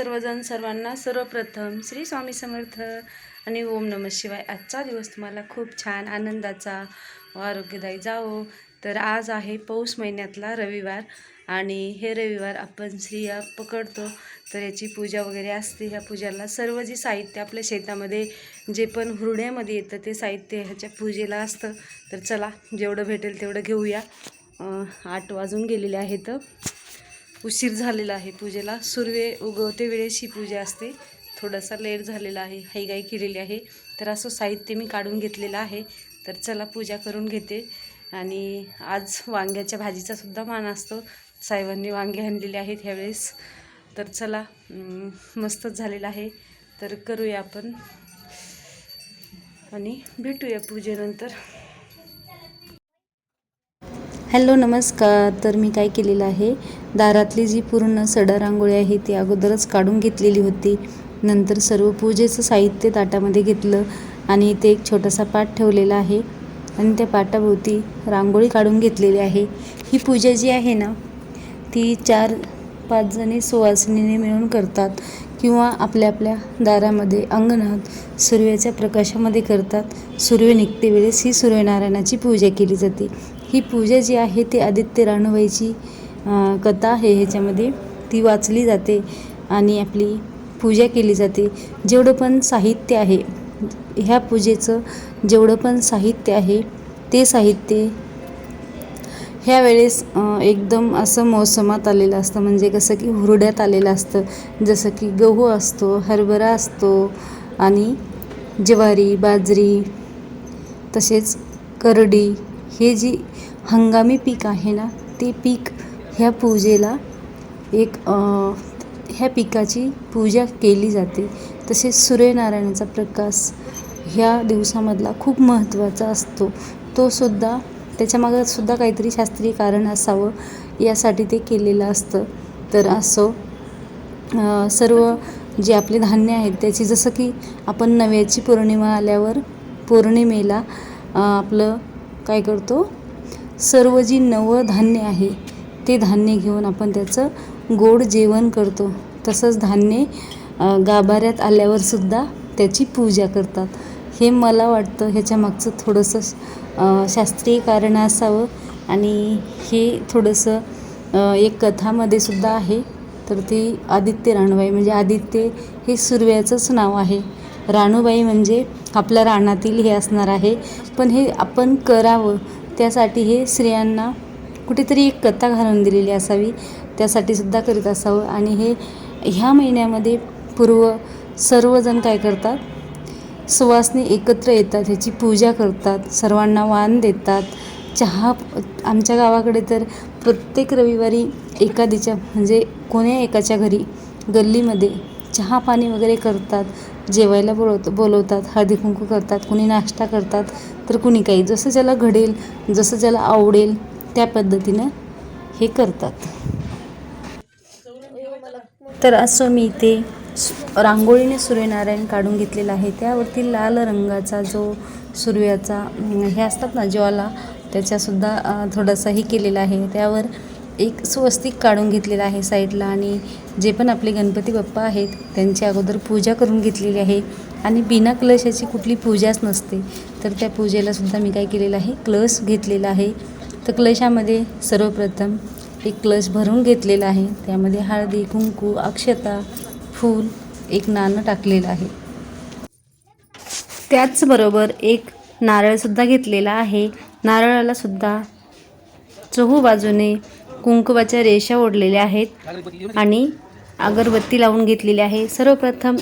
सर्वजण सर्वांना सर्वप्रथम श्री स्वामी समर्थ आणि ओम नम शिवाय आजचा दिवस तुम्हाला खूप छान आनंदाचा व आरोग्यदायी जावो. तर आज आहे पौष महिन्यातला रविवार आणि हे रविवार आपण स्त्रिया पकडतो. तर याची पूजा वगैरे असते. ह्या पूजाला सर्व जे साहित्य आपल्या शेतामध्ये जे पण हुरड्यामध्ये येतं ते साहित्य ह्याच्या पूजेला असतं. तर चला जेवढं भेटेल तेवढं घेऊया. आठ वाजून गेलेले आहेत. उशीर झालेला आहे पूजेला. सूर्य उगवते वेळेस ही पूजा असते. थोडासा लेट झालेला आहे हाईगाई केलेली आहे. तर असं साहित्य मी काढून घेतलेलं आहे. तर चला पूजा करून घेते. आणि आज वांग्याच्या भाजीचा सुद्धा मान असतो. साहेबांनी वांगे आणलेले आहेत ह्यावेळेस. तर चला मस्तच झालेलं आहे. तर करूया आपण. आणि भेटूया पूजेनंतर. हॅलो नमस्कार. तर मी काय केलेलं आहे? दारातली जी पूर्ण सडा रांगोळी आहे ती अगोदरच काढून घेतलेली होती. नंतर सर्व पूजेचं साहित्य ताटामध्ये घेतलं आणि इथे एक छोटासा पाट ठेवलेला आहे. आणि त्या पाटाभोवती रांगोळी काढून घेतलेली आहे. ही पूजा जी आहे ना ती चार पाच जणी सुवासिनीने मिळून करतात किंवा आपल्या आपल्या दारामध्ये अंगणात सूर्याच्या प्रकाशामध्ये करतात. सूर्य निघते वेळेस ही सूर्यनारायणाची पूजा केली जाते. ही पूजा जी आहे ती आदित्य राणूबाईची कथा आहे. ह्याच्यामध्ये ती वाचली जाते आणि आपली पूजा केली जाते. जेवढं पण साहित्य आहे ह्या पूजेचं जेवढं पण साहित्य आहे ते साहित्य ह्या वेळेस एकदम असं मोसमात आलेलं असतं. म्हणजे कसं की हुरड्यात आलेलं असतं. जसं की गहू असतो हरभरा असतो आणि ज्वारी बाजरी तसेच करडी हे जी हंगामी पीक आहे ना ते पीक ह्या पूजेला एक ह्या पिकाची पूजा केली जाते. तसेच सूर्यनारायणाचा प्रकाश ह्या दिवसामधला खूप महत्त्वाचा असतो. तो सुद्धा त्याच्यामागं सुद्धा काहीतरी शास्त्रीय कारण असावं यासाठी ते केलेलं असतं. तर असो सर्व जे आपले धान्य आहेत त्याची जसं की आपण नव्याची पौर्णिमा आल्यावर पौर्णिमेला आपलं काय करतो? सर्व जी नवं धान्य आहे ते धान्य घेऊन आपण त्याचं गोड जेवण करतो. तसंच धान्य गाभाऱ्यात आल्यावर सुद्धा त्याची पूजा करतात. हे मला वाटतं ह्याच्या मागचं थोडंसं शास्त्रीय कारण असावं. आणि हे थोडंसं एक कथामध्ये सुद्धा आहे. तर ती आदित्य रानबाई म्हणजे आदित्य हे सूर्याचंच नाव आहे. राणूबाई म्हणजे आपल्या रानातील हे असणार आहे. पण हे आपण करावं त्यासाठी हे स्त्रियांना कुठेतरी एक कथा घालून दिलेली असावी त्यासाठी सुद्धा करीत असावं. आणि हे ह्या महिन्यामध्ये पूर्व सर्वजण काय करतात? सुवासनी एकत्र येतात ह्याची पूजा करतात सर्वांना वाण देतात. चहा आमच्या गावाकडे तर प्रत्येक रविवारी एखादीच्या म्हणजे कोण्या एकाच्या घरी गल्लीमध्ये चहा पाणी वगैरे करतात. जेवायला बोलवत बोलवतात हळदी कुंकू करतात कुणी नाश्ता करतात तर कुणी काही. जसं ज्याला घडेल जसं ज्याला आवडेल त्या पद्धतीनं हे करतात. तर असं मी ते रांगोळीने सूर्यनारायण काढून घेतलेला आहे. त्यावरती लाल रंगाचा जो सूर्याचा हे असतात ना ज्वाला त्याच्यासुद्धा थोडासाही थोडासा हे केलेला आहे. त्यावर एक स्वस्तिक काढून घेतलेला आहे साईडला आणि जे पण आपले गणपती बाप्पा आहेत त्यांची अगोदर पूजा करून घेतलेली आहे. आणि बिना कलशाची कुठली पूजाच नसते. तर त्या पूजेला सुद्धा मी काय केलेलं आहे कलश घेतलेला आहे. तर क्लशामध्ये सर्वप्रथम एक कलश भरून घेतलेला आहे. त्यामध्ये हळदी कुंकू अक्षता फूल एक नाणं टाकलेलं आहे. त्याचबरोबर एक नारळसुद्धा घेतलेला आहे. नारळालासुद्धा चहू बाजूने कुंकुवाच्या रेषा ओढलेल्या आहेत आणि अगरबत्ती लावून घेतलेली आहे. सर्वप्रथम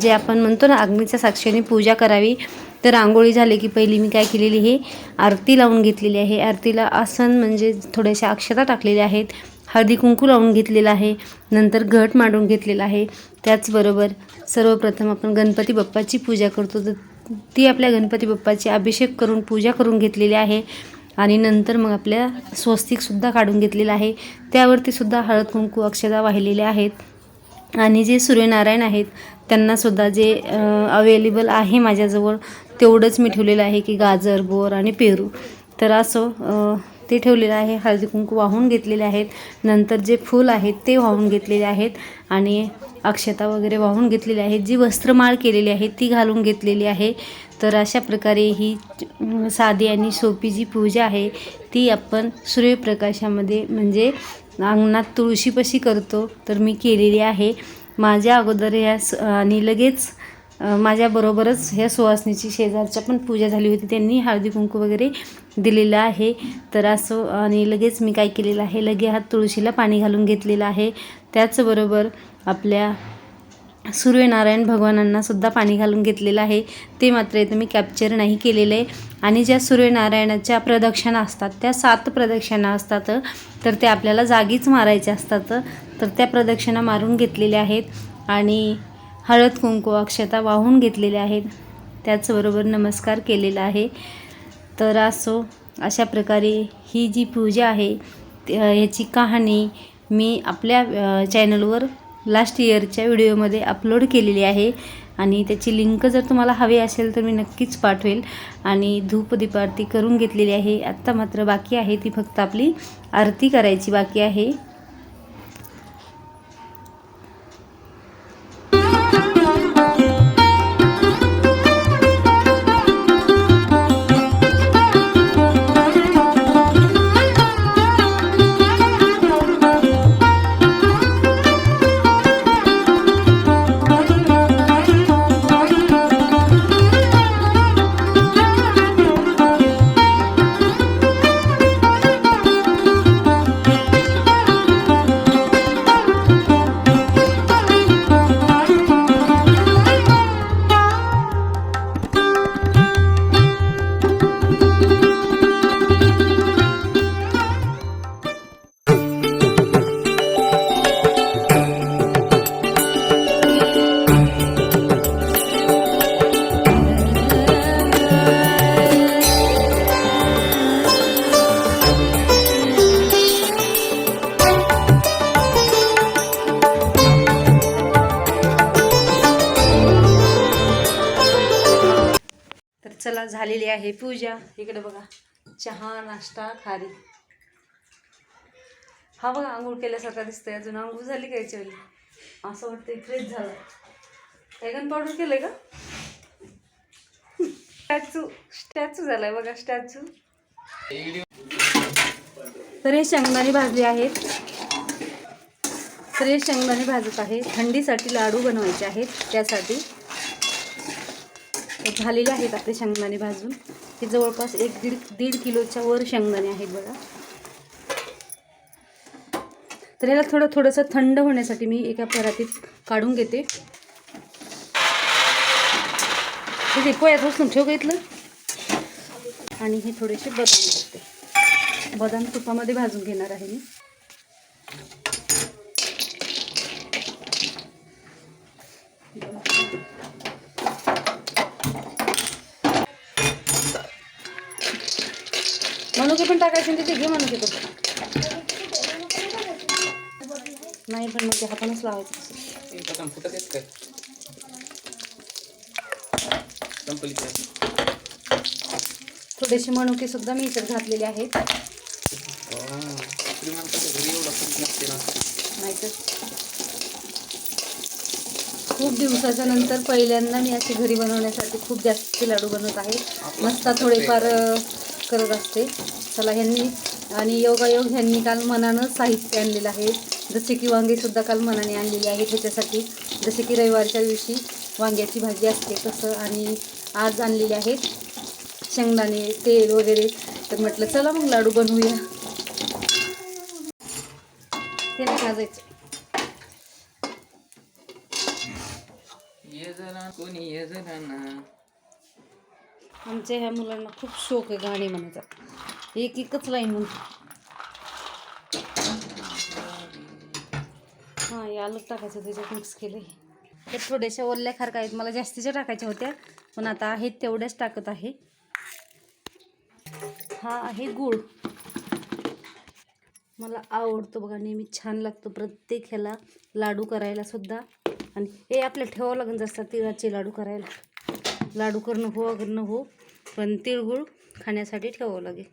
जे आपण म्हणतो ना अग्नीच्या साक्षीने पूजा करावी तर रांगोळी झाली की पहिली मी काय केलेली हे आरती लावून घेतलेली आहे. आरतीला आसन म्हणजे थोड्याशा अक्षता टाकलेल्या आहेत. हळदी कुंकू लावून घेतलेलं आहे. नंतर घट मांडून घेतलेला आहे. त्याचबरोबर सर्वप्रथम आपण गणपती बाप्पाची पूजा करतो. तर ती आपल्या गणपती बाप्पाची अभिषेक करून पूजा करून घेतलेली आहे. आणि नंतर मग आपल्या स्वस्तिकसुद्धा काढून घेतलेलं आहे. त्यावरती सुद्धा हळद कुंकू अक्षता वाहिलेल्या आहेत. आणि जे सूर्यनारायण आहेत त्यांनासुद्धा जे अवेलेबल आहे माझ्याजवळ तेवढंच मी ठेवलेलं आहे की गाजर बोर आणि पेरू. तर असं ते ठेवलेलं आहे. हळदी कुंकू वाहून घेतलेले आहेत. नंतर जे फूल आहेत ते वाहून घेतलेले आहेत. आणि अक्षता वगैरे वाहून घेतलेली आहेत. जी वस्त्रमाळ केलेली आहे ती घालून घेतलेली आहे. तर अशा प्रकारे ही साधी आणि सोपी जी पूजा आहे ती आपण सूर्यप्रकाशामध्ये म्हणजे अंगणात तुळशीपाशी करतो तर मी केलेली आहे. माझ्या अगोदर ह्या आणि लगेच माझ्याबरोबरच ह्या सुवासनीची शेजारच्या पण पूजा झाली होती त्यांनी हळदी कुंकू वगैरे दिलेलं आहे. तर असं आणि लगेच मी काय केलेलं आहे लगे हात तुळशीला पाणी घालून घेतलेलं आहे. त्याचबरोबर आपल्या सूर्यनारायण भगवानांना सुद्धा पाणी घालून घेतलेलं आहे. ते मात्र इथं मी कॅप्चर नाही केलेलं आहे. आणि ज्या सूर्यनारायणाच्या प्रदक्षिणा असतात त्या सात प्रदक्षिणा असतात तर त्या आपल्याला जागीच मारायच्या असतात. तर त्या प्रदक्षिणा मारून घेतलेल्या आहेत आणि हळद कुंकू अक्षता वाहून घेतलेल्या आहेत. त्याचबरोबर नमस्कार केलेला आहे. तर असो अशा प्रकारे ही जी पूजा आहे ह्याची कहाणी मी आपल्या चॅनलवर लास्ट इयरच्या व्हिडिओमध्ये अपलोड केलेली आहे. आणि त्याची लिंक जर तुम्हाला हवी असेल तर मी नक्कीच पाठवेल. आणि धूप दीपारती करून घेतलेली आहे. आत्ता मात्र बाकी आहे ती फक्त आपली आरती करायची बाकी आहे. आलेली आहे पूजा. इकडे बघा. चहा नाश्ता खारी. हा बघा आंघोळ केल्यासारखा दिसतंय. अजून आंघोळ झाली का याच्यावेळी असं वाटतंय फ्रेश झालं. ड्रॅगन पावडर केलंय का स्टॅच्यू स्टॅच्यू झालाय बघा स्टॅच्यू तर हे शेंगदाणे भाजले आहेत. तर हे शेंगदाणे भाजत आहे. थंडीसाठी लाडू बनवायचे आहेत त्यासाठी. झालेले आहेत आपले शेंगदाणे भाजून. हे जवळपास एक दीड दीड किलोच्या वर शेंगदाणे आहेत बघा. तर याला थोडं थोडंसं थंड होण्यासाठी मी एका परातीत काढून घेते. हे जे ठेव घेतलं आणि हे थोडेसे बदाम घेते बदाम तुपामध्ये भाजून घेणार आहे मी. मनुके पण टाकायचे तिथे घे मनुके पण नाही पण मग ते हातानंच लावायचं. फुटत येत काय थोडेसे मनुके सुद्धा मी इकडे घातलेले आहेत नाहीतर खूप दिवसाच्या नंतर पहिल्यांदा मी असे घरी बनवण्यासाठी खूप जास्त लाडू बनवत आहे. मस्त थोडेफार करत असते. चला ह्यांनी आणि योगायोग ह्यांनी काल मनानं साहित्य आणलेलं आहे. जसे की वांगेसुद्धा काल मनाने आणलेली आहेत. ह्याच्यासाठी जसे की रविवारच्या दिवशी वांग्याची भाजी असते तसं आणि आज आणलेले आहेत शेंगदाणे तेल वगैरे. तर म्हटलं चला मग लाडू बनवूया. ते भाजायचं आमच्या ह्या मुलांना खूप शौक आहे गाणे म्हणायचा. एक एकच लाईन म्हणतो हां हे आलं टाकायचं त्याच्यात मिक्स केलं तर थोड्याशा ओल्या आहेत मला जास्तीच्या टाकायच्या होत्या पण आता आहेत तेवढ्याच टाकत आहे. हा आहे गूळ मला आवडतो बघा नेहमी छान लागतो प्रत्येक ह्याला लाडू करायला सुद्धा. आणि हे आपल्याला ठेवावं लागेल जास्त तिळाचे लाडू करायला. लाडू करणं हो करणं हो पण तिळगुळ खाण्यासाठी ठेवावं लागेल.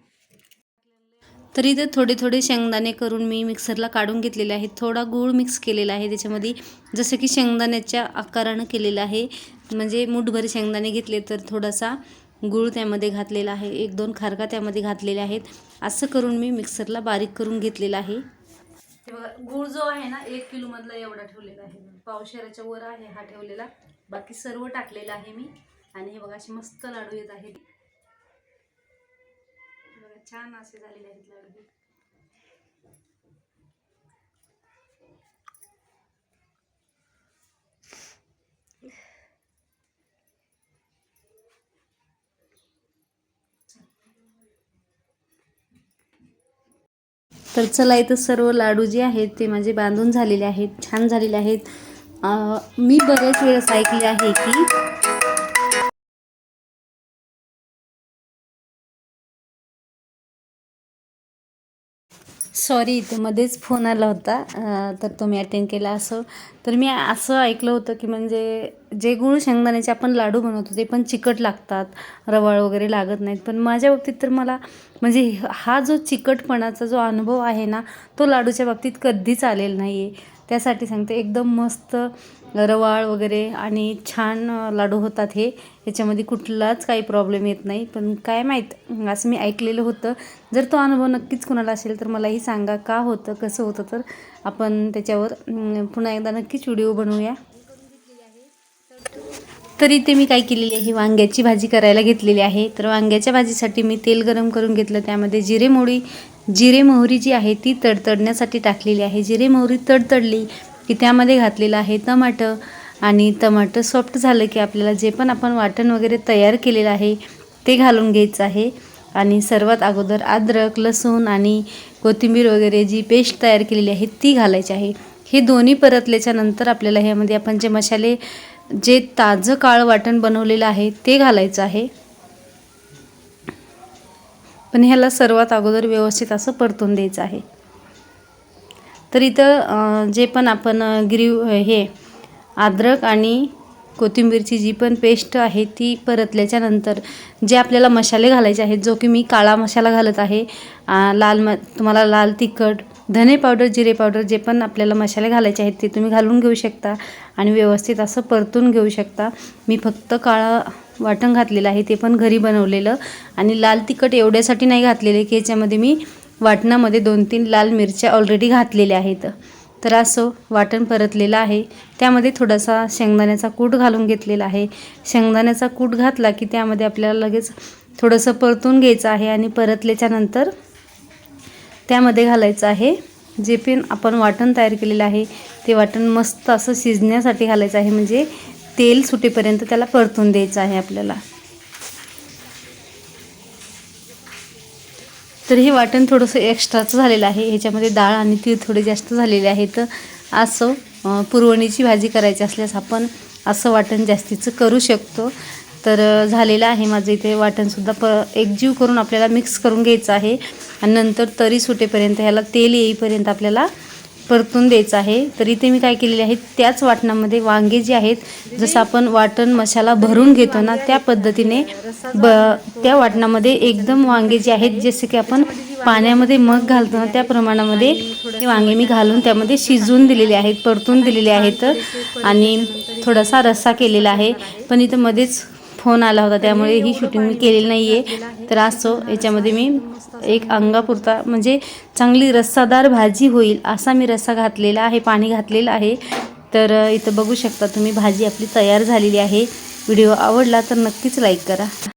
तर इथे थोडे थोडे शेंगदाणे करून मी मिक्सरला काढून घेतलेले आहेत. थोडा गूळ मिक्स केलेला आहे. त्याच्यामध्ये जसं की शेंगदाण्याच्या आकारानं केलेलं आहे. म्हणजे मुठभर शेंगदाणे घेतले तर थोडासा गूळ त्यामध्ये घातलेला आहे. एक दोन खारका त्यामध्ये घातलेले आहेत. असं करून मी मिक्सरला बारीक करून घेतलेला आहे. बघा गूळ जो आहे ना एक किलोमधला एवढा ठेवलेला आहे. पावशेराच्या वर आहे हा ठेवलेला. बाकी सर्व टाकलेलं आहे मी. आणि हे बघा असे मस्त लाडू येत आहेत. छान असे झालेले आहेत लाडू तर चला इथं सर्व लाडू जे आहेत ते माझे बांधून झालेले आहेत छान झालेले आहेत. मी बऱ्याच वेळेस ऐकले आहे की सॉरी इथं मध्येच फोन आला होता. तर तो मी अटेंड केला असं. तर मी असं ऐकलं होतं की म्हणजे जे गुळ शेंगदाण्याचे आपण लाडू बनवतो ते पण चिकट लागतात. रवाळ वगैरे लागत नाहीत. पण माझ्या बाबतीत तर मला म्हणजे हा जो चिकटपणाचा जो अनुभव आहे ना तो लाडूच्या बाबतीत कधीच आलेला नाही आहे त्यासाठी सांगते एकदम मस्त रवाळ वगैरे आणि छान लाडू होतात हे. याच्यामध्ये कुठलाच काही प्रॉब्लेम येत नाही. पण काय माहीत असं मी ऐकलेलं होतं. जर तो अनुभव नक्कीच कुणाला असेल तर मलाही सांगा का होतं कसं होतं तर. आपण त्याच्यावर पुन्हा एकदा नक्कीच व्हिडिओ बनवूया. तर इथे मी काय केलेली आहे वांग्याची भाजी करायला घेतलेली आहे. तर वांग्याच्या भाजीसाठी मी तेल गरम करून घेतलं. त्यामध्ये जिरे मोडी जिरे मोहरी जी आहे ती तडतडण्यासाठी टाकलेली आहे. जिरे मोहरी तडतडली की त्यामध्ये घातलेलं आहे टमाटं. आणि टमाटं सॉफ्ट झालं की आपल्याला जे पण आपण वाटण वगैरे तयार केलेलं आहे ते घालून घ्यायचं आहे. आणि सर्वात अगोदर अद्रक लसूण आणि कोथिंबीर वगैरे जी पेस्ट तयार केलेली आहे ती घालायची आहे. हे दोन्ही परतल्याच्या नंतर आपल्याला ह्यामध्ये आपण जे मसाले जे ताजं काळ वाटण बनवलेलं आहे ते घालायचं आहे. पण ह्याला सर्वात अगोदर व्यवस्थित असं परतून द्यायचं आहे. तर इथं जे पण आपण ग्रीव गिरीव हे अद्रक आणि कोथिंबीरची जी पण पेस्ट आहे ती परतल्याच्या नंतर जे आपल्याला मसाले घालायचे आहेत जो की मी काळा मसाला घालत आहे लाल म तुम्हाला लाल तिखट धने पावडर जिरे पावडर जे पण आपल्याला मसाले घालायचे आहेत ते तुम्ही घालून घेऊ शकता आणि व्यवस्थित असं परतून घेऊ शकता. मी फक्त काळा वाटण घातलेलं आहे ते पण घरी बनवलेलं आणि लाल तिखट एवढ्यासाठी नाही घातलेले की याच्यामध्ये मी वाटणामध्ये दोन तीन लाल मिरच्या ऑलरेडी घातलेल्या आहेत. तर असं वाटण परतलेलं आहे. त्यामध्ये थोडासा शेंगदाण्याचा कूट घालून घेतलेला आहे. शेंगदाण्याचा कूट घातला की त्यामध्ये आपल्याला लगेच थोडंसं परतून घ्यायचं आहे आणि परतल्याच्यानंतर त्यामध्ये घालायचं आहे. जे पण आपण वाटण तयार केलेलं आहे ते वाटण मस्त असं शिजण्यासाठी घालायचं आहे. म्हणजे तेल सुटेपर्यंत त्याला परतून द्यायचं आहे आपल्याला. तर हे वाटण थोडंसं एक्स्ट्राचं झालेलं आहे. ह्याच्यामध्ये डाळ आणि तीळ थोडे जास्त झालेले आहेत. असं पुरवणीची भाजी करायची असल्यास आपण असं वाटण जास्तीचं करू शकतो. तर झालेलं आहे माझं इथे वाटणसुद्धा प एकजीव करून आपल्याला मिक्स करून घ्यायचं आहे. आणि नंतर तरी सुटेपर्यंत ह्याला तेल येईपर्यंत आपल्याला परतून द्यायचं आहे. तर इथे मी काय केलेले आहे त्याच वाटणामध्ये वांगे जे आहेत जसं आपण वाटण मसाला भरून घेतो ना त्या पद्धतीने ब त्या वाटणामध्ये एकदम वांगे जे आहेत जसे की आपण पाण्यामध्ये मग घालतो ना त्या प्रमाणामध्ये ते वांगे मी घालून त्यामध्ये शिजवून दिलेले आहेत परतून दिलेले आहेत. आणि थोडासा रस्सा केलेला आहे. पण इथं मध्येच फोन आला होता त्यामुळे ही शूटिंग मी केलेली नाही आहे तर असो याच्यामध्ये मी एक अंगापुरता म्हणजे चांगली रस्सादार भाजी होईल असा मी रस्सा घातलेला आहे पाणी घातलेलं आहे. तर इथं बघू शकता तुम्ही भाजी आपली तयार झालेली आहे. व्हिडिओ आवडला तर नक्कीच लाईक करा.